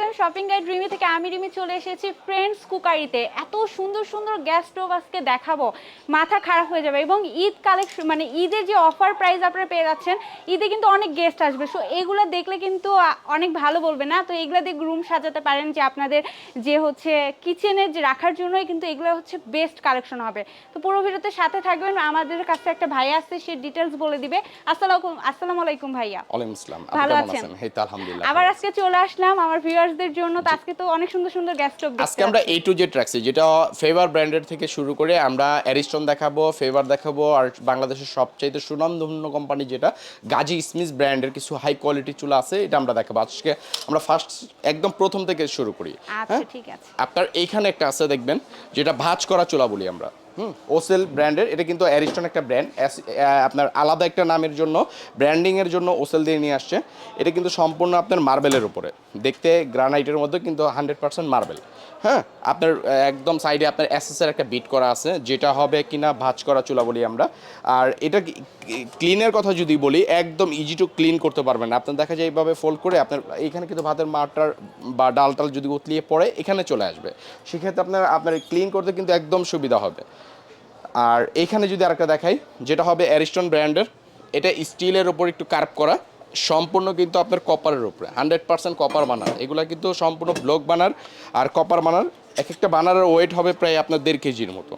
Welcome shopping guide Rimi থেকে আমি রিমি চলে এসেছি ফ্রেন্ডস কুকারিতে এত সুন্দর সুন্দর গ্যাস স্টোভ আজকে দেখাবো। মাথা খারাপ হয়ে যাবে এবং ঈদ কালেকশন মানে ঈদের যে অফার প্রাইস আপনারা পেয়ে যাচ্ছেন ঈদে কিন্তু অনেক গেস্ট আসবে। সো এগুলো দেখলে কিন্তু অনেক ভালো বলবে না? তো এগুলো দিয়ে রুম সাজাতে পারেন যে আপনাদের যে হচ্ছে কিচেনে যে রাখার জন্যই কিন্তু এগুলো হচ্ছে বেস্ট কালেকশন হবে। তো পুরো ভিডিওতে সাথে থাকবেন। আমাদের কাছে একটা ভাই আসছে সে ডিটেলস বলে দিবে। আসসালামু আসসালামু আলাইকুম ভাইয়া। ওয়ালাইকুম আসসালাম। ভালো আছেন? আবার আজকে চলে আসলাম আমার ভিউয়ার্সদের জন্য তো আজকে তো অনেক সুন্দর সুন্দর গ্যাস স্টোভ আজকে আমরা এ টু জেড রাখছি যেটা ফেভার ব্র্যান্ডের থেকে শুরু করে আমরা অ্যারিস্টন দেখাবো ফেভার দেখাবো আর বাংলাদেশের সবচাইতে সুনামধন্য কোম্পানি যেটা গাজী স্মিথ ব্র্যান্ডের কিছু হাই কোয়ালিটি চুলা আছে এটা আমরা দেখাবো। আজকে আমরা ফার্স্ট একদম প্রথম থেকে শুরু করি আচ্ছা ঠিক আছে। আপনার এইখানে একটা আছে দেখবেন যেটা ভাঁজ করা চুলা বলি আমরা। ওসেল ব্র্যান্ডের এটা কিন্তু অ্যারিস্টন একটা ব্র্যান্ড আপনার আলাদা একটা নামের জন্য ব্র্যান্ডিংয়ের জন্য ওসেল দিয়ে নিয়ে আসছে। এটা কিন্তু সম্পূর্ণ আপনার মার্বেলের উপরে। দেখতে গ্রানাইটের মধ্যে কিন্তু হান্ড্রেড পার্সেন্ট মার্বেল। হ্যাঁ আপনার একদম সাইডে আপনার এসএসের একটা বিট করা আছে, যেটা হবে কিনা ভাঁজ করা চুলা বলি আমরা। আর এটা ক্লিনের কথা যদি বলি, একদম ইজি টু ক্লিন করতে পারবেন আপনার দেখা যায় এইভাবে ফোল্ড করে আপনার এখানে কিন্তু ভাতের মাটার বা ডাল টাল যদি উতলিয়ে পড়ে, এখানে চলে আসবে। সেক্ষেত্রে আপনার আপনার ক্লিন করতে কিন্তু একদম সুবিধা হবে। আর এখানে যদি আরেকটা দেখাই, যেটা হবে অ্যারিস্টন ব্র্যান্ডের, এটা স্টিলের ওপর একটু কার্ভ করা, সম্পূর্ণ কিন্তু আপনার কপারের উপরে হান্ড্রেড পার্সেন্ট কপার বানার। এগুলো কিন্তু সম্পূর্ণ ব্লক বানার, আর কপার বানার এক একটা বানারের ওয়েট হবে প্রায় আপনার দেড় কেজির মতো।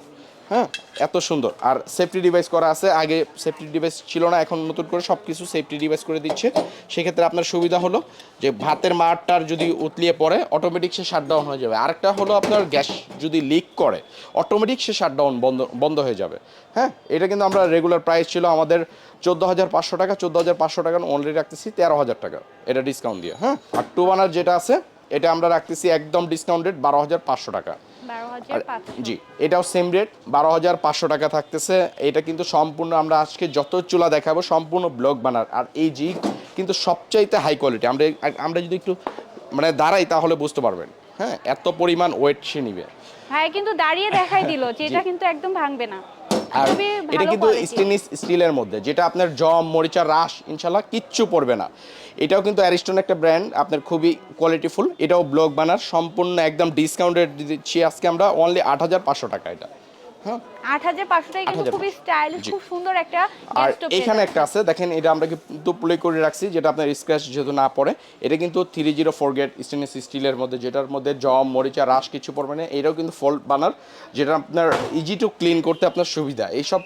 হ্যাঁ এত সুন্দর। আর সেফটি ডিভাইস করা আছে। আগে সেফটি ডিভাইস ছিল না, এখন নতুন করে সব কিছু সেফটি ডিভাইস করে দিচ্ছে। সেক্ষেত্রে আপনার সুবিধা হলো যে ভাতের মাঠটার যদি উতলিয়ে পড়ে অটোমেটিক সে শাটডাউন হয়ে যাবে। আরেকটা হলো আপনার গ্যাস যদি লিক করে অটোমেটিক সে শাটডাউন বন্ধ বন্ধ হয়ে যাবে। হ্যাঁ এটা কিন্তু আমরা রেগুলার প্রাইস ছিল আমাদের চোদ্দ হাজার পাঁচশো টাকা চোদ্দ হাজার পাঁচশো টাকা অনলি রাখতেছি তেরো হাজার টাকা। এটা ডিসকাউন্ট দিয়ে হ্যাঁ। আর টু বানার যেটা আছে, এটা আমরা রাখতেছি একদম ডিসকাউন্টেড বারো হাজার পাঁচশো টাকা। জি এটাও সেম রেট বারো হাজার পাঁচশো টাকা থাকতেছে। এটা কিন্তু সম্পূর্ণ আমরা আজকে যত চুলা দেখাবো সম্পূর্ণ ব্লক বানার আর এই জি কিন্তু সবচাইতে হাই কোয়ালিটি আমরা আমরা যদি একটু মানে দাঁড়াই তাহলে বুঝতে পারবেন। হ্যাঁ এত পরিমাণ ওয়েট সে নিবে। ভাই কিন্তু দাঁড়িয়ে দেখাই দিল যে এটা কিন্তু একদম ভাঙবে না। আর এটা কিন্তু। স্টেনলেস স্টিলের মধ্যে যেটা আপনার জম মরিচা রাস ইনশাল্লাহ কিচ্ছু পড়বে না এটাও কিন্তু অ্যারিস্টন একটা ব্র্যান্ড আপনার খুবই কোয়ালিটিফুল এটাও ব্লক বানার সম্পূর্ণ একদম ডিসকাউন্টেড দিচ্ছি আজকে আমরা অনলি আট হাজার পাঁচশো টাকা এটা হ্যাঁ? আট হাজার পাঁচশো টাকা কিন্তু খুবই স্টাইলিশ খুব সুন্দর একটা আর এখানে একটা আছে দেখেন এটা আমরা কিন্তু প্লে করে রাখছি যেটা আপনার স্ক্র্যাচ যেহেতু না পড়ে। এটা কিন্তু three zero four gate stainless স্টিলের মধ্যে যেটার মধ্যে জম মরিচা রাস কিছু পড়বে না এটাও কিন্তু ফোল্ড বানার যেটা আপনার ইজি টু ক্লিন করতে আপনার সুবিধা। এইসব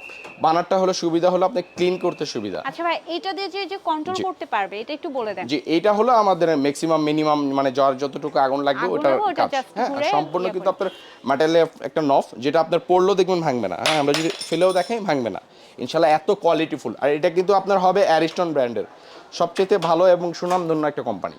বানারটা হলো সুবিধা হলো আপনি ক্লিন করতে সুবিধা। আচ্ছা ভাই এটা দিয়ে যে যে কন্ট্রোল করতে পারবে এটা একটু বলে দেন। যে এইটা হলো আমাদের ম্যাক্সিমাম মিনিমাম মানে যার যতটুকু আগুন লাগবে ওটার ওটা কাজ। হ্যাঁ সম্পূর্ণ ইয়ে কিন্তু আপনার ম্যাটেরিয়ালে একটা নফ যেটা আপনার পড়লেও দেখবেন ভাঙবে না। হ্যাঁ আমরা যদি ফেলেও দেখাই, ভাঙবে না। ইনশাল্লাহ এত কোয়ালিটিফুল আর এটা কিন্তু আপনার হবে অ্যারিস্টন ব্র্যান্ডের সবচেয়ে ভালো এবং সুনামধন্য একটা কোম্পানি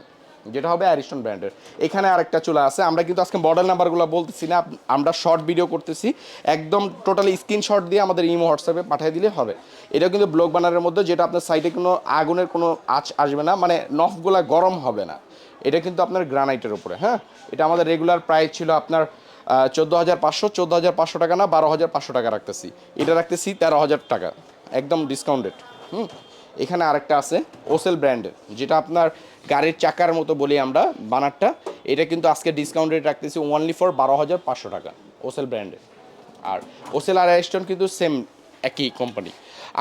যেটা হবে অ্যারিস্টন ব্র্যান্ডের এখানে আরেকটা চুলা আছে। আমরা কিন্তু আজকে মডেল নাম্বারগুলো বলতেছি না। আমরা শর্ট ভিডিও করতেছি। একদম টোটালি স্ক্রিনশট দিয়ে আমাদের ইমো হোয়াটসঅ্যাপে পাঠিয়ে দিলে হবে। এটা কিন্তু ব্লক বানারের মধ্যে, যেটা আপনার সাইডে কোনো আগুনের কোনো আঁচ আসবে না। মানে নফগুলা গরম হবে না। এটা কিন্তু আপনার গ্রানাইটের উপরে হ্যাঁ? এটা আমাদের রেগুলার প্রাইস ছিল আপনার চোদ্দ হাজার পাঁচশো, চোদ্দ হাজার পাঁচশো টাকা না, বারো হাজার পাঁচশো টাকা রাখতেছি। এটা রাখতেছি তেরো হাজার টাকা, একদম ডিসকাউন্টেড হুম? এখানে আরেকটা আছে ওসেল ব্র্যান্ডের যেটা আপনার গাড়ির চাকার মতো বলি আমরা, বানারটা। এটা কিন্তু আজকে ডিসকাউন্ট রেট রাখতেছি ওনলি ফর বারো হাজার পাঁচশো টাকা ওসেল ব্র্যান্ডের আর ওসেল আর অ্যারিস্টন কিন্তু সেম একই কোম্পানি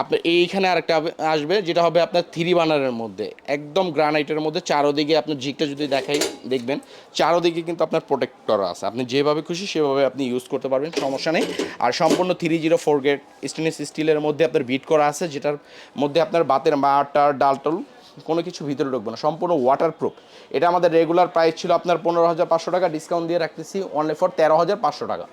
আপনার এইখানে আরেকটা আসবে, যেটা হবে আপনার থ্রি বানারের মধ্যে। একদম গ্রানাইটের মধ্যে, চারোদিকে আপনার জিকটা যদি দেখাই, দেখবেন, চারোদিকে কিন্তু আপনার প্রোটেক্টর আছে। আপনি যেভাবে খুশি সেভাবে আপনি ইউজ করতে পারবেন, সমস্যা নেই। আর সম্পূর্ণ three zero four gate stainless স্টিলের মধ্যে আপনার বিট করা আছে, যেটার মধ্যে আপনার বাতের মাটার ডালটল কোনো কিছু ভিতরে ঢুকবে না। সম্পূর্ণ ওয়াটারপ্রুফ এটা আমাদের রেগুলার প্রাইস ছিল আপনার পনেরো হাজার পাঁচশো টাকা ডিসকাউন্ট দিয়ে রাখতেছি অনলি ফর তেরো হাজার পাঁচশো টাকা।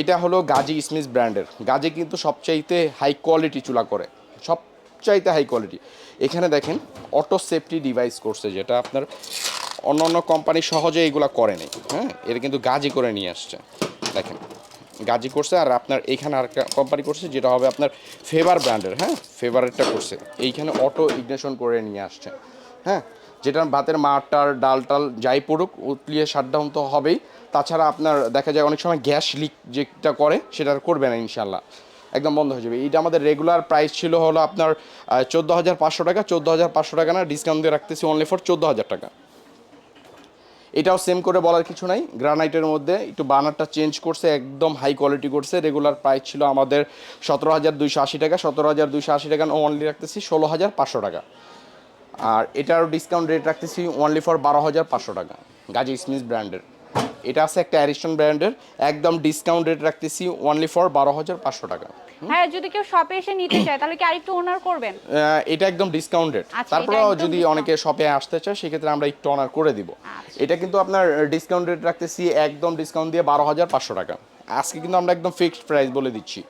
এটা হলো গাজী স্মিথ ব্র্যান্ডের। গাজি কিন্তু সবচাইতে হাই কোয়ালিটি চুলা করে। সবচাইতে হাই কোয়ালিটি এখানে দেখেন অটো সেফটি ডিভাইস করছে যেটা আপনার অন্য অন্য কোম্পানি সহজে এগুলা করে নেই। হ্যাঁ এটা কিন্তু গাজী করে নিয়ে আসছে। দেখেন, গাজি করছে আর আপনার এইখানে আর কোম্পানি করছে যেটা হবে আপনার ফেভার ব্র্যান্ডের। হ্যাঁ ফেভারেটটা করছে। এইখানে অটো ইগনেশন করে নিয়ে আসছে। হ্যাঁ যেটা ভাতের মাটার ডাল টাল যাই পড়ুক, উতলিয়ে শাটডাউন তো হবেই। তাছাড়া আপনার দেখা যায় অনেক সময় গ্যাস লিক যেটা করে, সেটা করবে না ইনশাল্লাহ একদম বন্ধ হয়ে যাবে। এটা আমাদের রেগুলার প্রাইস ছিল হলো আপনার চোদ্দ হাজার পাঁচশো টাকা। চোদ্দ হাজার পাঁচশো টাকা না ডিসকাউন্ট দিয়ে রাখতেছি অনলি ফর চোদ্দ হাজার টাকা। এটাও সেম করে বলার কিছু নাই। গ্রানাইটের মধ্যে একটু বানারটা চেঞ্জ করছে, একদম হাই কোয়ালিটি করছে। রেগুলার প্রাইস ছিল আমাদের সতেরো হাজার দুইশো আশি টাকা। সতেরো হাজার দুইশো আশি টাকা অনলি রাখতেছি ষোলো হাজার পাঁচশো টাকা। আর এটারও ডিসকাউন্ট রেট রাখতেছি অনলি ফর বারো হাজার পাঁচশো টাকা। গাজী স্মিথ ব্র্যান্ডের এটা আছে একটা অ্যারিস্টন ব্র্যান্ডের একদম ডিসকাউন্ট রেট রাখতেছি অনলি ফর বারো হাজার পাঁচশো টাকা। হ্যাঁ যদি কেউ শপে এসে নিতে চায় তাহলে কি আরেকটু ওনার করবেন? এটা একদম ডিসকাউন্টেড আচ্ছা, তারপরেও যদি অনেকে শপে আসতে চায় সেক্ষেত্রে আমরা একটু অনার করে দিব। আচ্ছা। এটা কিন্তু আপনার ডিসকাউন্ট রেট রাখতেছি একদম ডিসকাউন্ট দিয়ে বারো হাজার পাঁচশো টাকা। আজকে কিন্তু আমরা একদম ফিক্সড প্রাইস বলে দিচ্ছি।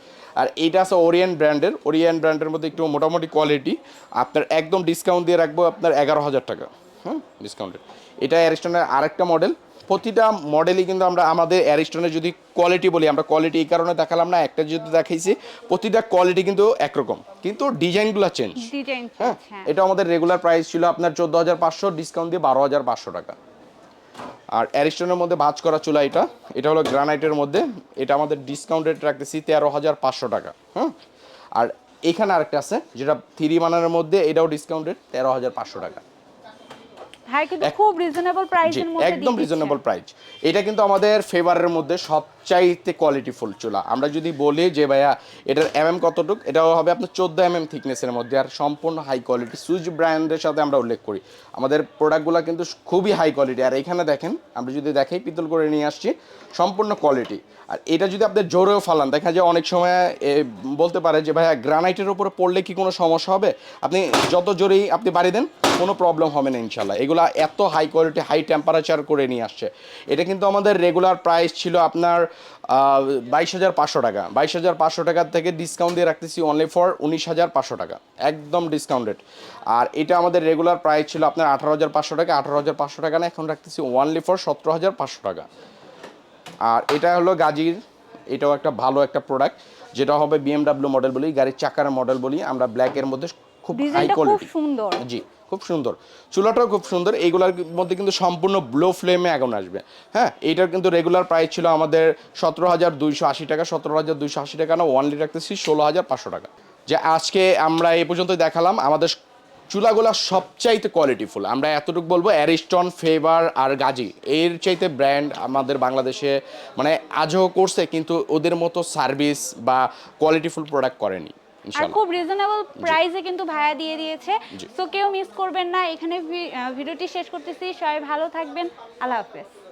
আর এইটা আছে ওরিয়েন ব্র্যান্ডের ওরিয়েন ব্র্যান্ডের মধ্যে একটু মোটামুটি কোয়ালিটি আপনার একদম ডিসকাউন্ট দিয়ে রাখব আপনার এগারো হাজার টাকা। হুম ডিসকাউন্টেড এটা অ্যারিস্টনের আরেকটা মডেল প্রতিটা মডেলই কিন্তু আমরা আমাদের অ্যারিস্টনের যদি কোয়ালিটি বলি আমরা কোয়ালিটি এই কারণে দেখালাম না একটা যেহেতু দেখাইছি প্রতিটা কোয়ালিটি কিন্তু একরকম। কিন্তু ডিজাইনগুলো চেঞ্জ হ্যাঁ? হ্যাঁ। এটা আমাদের রেগুলার প্রাইস ছিল আপনার চোদ্দ হাজার পাঁচশো ডিসকাউন্ট দিয়ে বারো হাজার পাঁচশো টাকা। আর অ্যারিস্টনের মধ্যে ভাঁজ করা চুলা এটা এটা হলো গ্রানাইটের মধ্যে এটা আমাদের ডিসকাউন্ট রেট রাখতেছি তেরো হাজার পাঁচশো টাকা হ্যাঁ আর এখানে আরেকটা আছে যেটা থ্রি মানের মধ্যে এটাও ডিসকাউন্ট রেট তেরো হাজার পাঁচশো টাকা। ভাই কিন্তু খুব রিজনেবল প্রাইস প্রাইসের মধ্যে একদম রিজনেবল প্রাইস এটা কিন্তু আমাদের ফেভারের মধ্যে সবচাইতে কোয়ালিটিফুল চুলা। আমরা যদি বলি যে, ভাইয়া, এটার এমএম কতটুক? এটাও হবে আপনার চোদ্দ এমএম থিকনেসের মধ্যে, আর সম্পূর্ণ হাই কোয়ালিটি সুইচ ব্র্যান্ডের সাথে আমরা উল্লেখ করি। আমাদের প্রোডাক্টগুলো কিন্তু খুবই হাই কোয়ালিটি আর এখানে দেখেন, আমরা যদি দেখাই, পিতল করে নিয়ে আসছি, সম্পূর্ণ কোয়ালিটি আর এটা যদি আপনি জোরেও ফালান, দেখা যায় অনেক সময় বলতে পারে যে, ভাইয়া গ্রানাইটের উপরে পড়লে কি কোনো সমস্যা হবে? আপনি যত জোরেই আপনি বাড়ি দেন, কোনো প্রবলেম হবে না ইনশাল্লাহ এগুলো এত হাই কোয়ালিটি হাই টেম্পারেচার করে নিয়ে আসছে। এটা কিন্তু আমাদের রেগুলার প্রাইস ছিল আপনার বাইশ হাজার পাঁচশো টাকা। বাইশ হাজার পাঁচশো টাকার থেকে ডিসকাউন্ট দিয়ে রাখতেছি অনলি ফর উনিশ হাজার পাঁচশো টাকা। একদম ডিসকাউন্টেড আর এটা আমাদের রেগুলার প্রাইস ছিল আপনার আঠারো হাজার পাঁচশো টাকা। আঠারো হাজার পাঁচশো টাকা না এখন রাখতেছি অনলি ফর সতেরো হাজার পাঁচশো টাকা। আর এটা হলো গাজির এটাও একটা ভালো একটা প্রোডাক্ট যেটা হবে বিএমডাব্লিউ মডেল বলি গাড়ির চাকার মডেল বলি আমরা ব্ল্যাকের মধ্যে খুব হাই কোয়ালিটি সুন্দর। জি। খুব সুন্দর। চুলাটাও খুব সুন্দর। এইগুলোর মধ্যে কিন্তু সম্পূর্ণ ব্লো ফ্লেমে আগুন আসবে। হ্যাঁ এইটার কিন্তু রেগুলার প্রাইস ছিল আমাদের সতেরো হাজার দুইশো আশি টাকা। সতেরো হাজার দুইশো আশি টাকা না ওয়ানলি রাখতেছি ষোলো হাজার পাঁচশো টাকা। যে আজকে আমরা এই পর্যন্ত দেখালাম। আমাদের চুলাগুলা সবচাইতে কোয়ালিটিফুল আমরা এতটুকু বলব অ্যারিস্টন ফেভার আর গাজি এর চাইতে ব্র্যান্ড আমাদের বাংলাদেশে মানে আজও করছে, কিন্তু ওদের মতো সার্ভিস বা কোয়ালিটিফুল প্রোডাক্ট করেনি। আর খুব রিজনেবল প্রাইসে কিন্তু ভাইয়া দিয়ে দিয়েছে। সো তো কেউ মিস করবেন না। এখানে ভিডিওটি শেষ করতেছি। সবাই ভালো থাকবেন। আল্লাহ হাফেজ।